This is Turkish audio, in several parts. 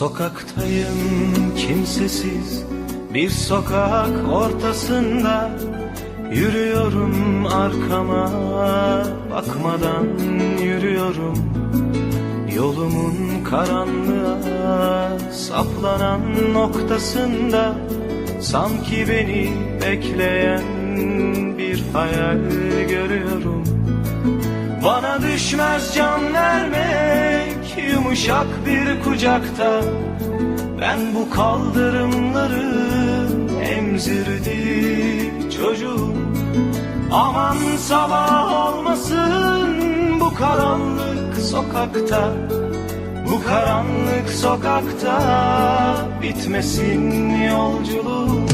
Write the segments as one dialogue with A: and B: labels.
A: Sokaktayım kimsesiz. Bir sokak ortasında Yürüyorum arkama. Bakmadan yürüyorum. Yolumun karanlığa saplanan noktasında Sanki beni bekleyen bir hayal görüyorum. Bana düşmez can vermek yumuşak bir kucakta Ben bu kaldırımları emzirdi çocuğum. Aman sabah olmasın bu karanlık sokakta Bu karanlık sokakta bitmesin yolculuğum.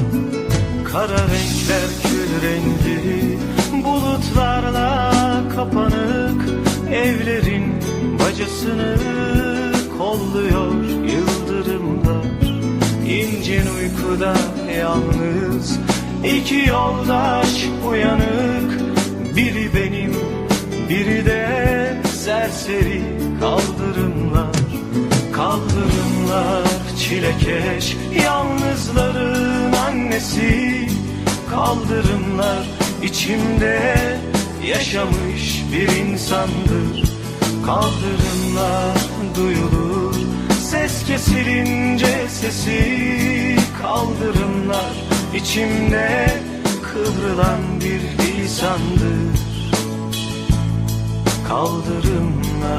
A: Kara renkler kül rengi Bulutlarla kapanık Evlerin bacasını kolluyor yıldırımlar. İncin uykuda yalnız iki yoldaş uyanık. Biri benim biri de serseri kaldırımlar. Kaldırımlar çilekeş Yalnızların annesi. Kaldırımlar içimde yaşamış bir insandır Kaldırımlar duyulur. Ses kesilince sesi Kaldırımlar. İçimde kıvrılan bir lisandır Kaldırımlar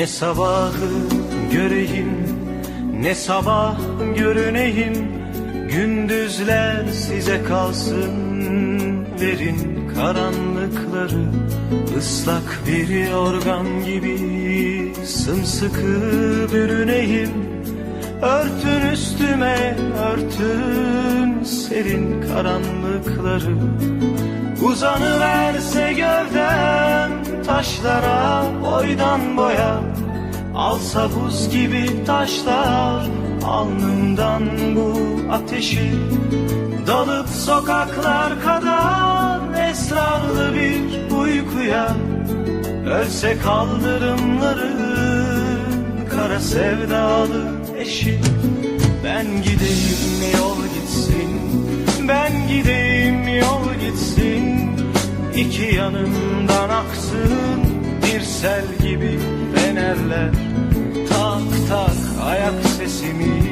A: Ne sabahı göreyim ne sabah görüneyim. Gündüzler size kalsın verin karanlıkları ıslak bir yorgan gibi sımsıkı bürüneyim. Örtün üstüme örtün serin karanlıkları. Uzanıverse gövdem taşlara boydan boya. Alsa buz gibi taşlar alnımdan bu ateşi. Dalıp sokaklar kadar esrarlı bir uykuya. Ölse kaldırımların kara sevdalı eşi. Ben gideyim yol gitsin. Ben gideyim yol gitsin. İki yanımdan aksın bir sel gibi fenerler. Tak tak ayak sesimi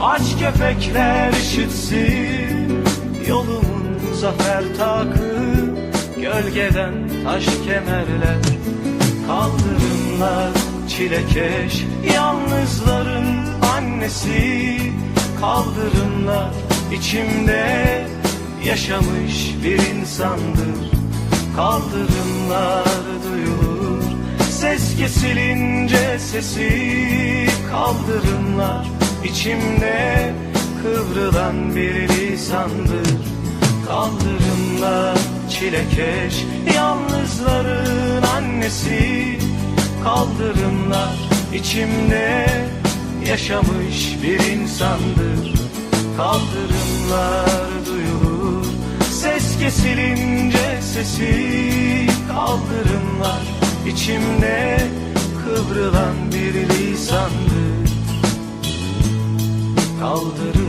A: Aç köpekler işitsin. Yolumun zafer takı Gölgeden taş kemerler. Kaldırımlar çilekeş Yalnızların annesi. Kaldırımlar içimde yaşamış bir insandır Kaldırımlar duyulur. Ses kesilince sesi Kaldırımlar. İçimde kıvrılan bir lisandır. Kaldırımlar çilekeş Yalnızların annesi. Kaldırımlar içimde yaşamış bir insandır. Kaldırımlar duyulur kesilince sesi Kaldırımlar içimde kıvrılan bir lisandır Kaldırımlar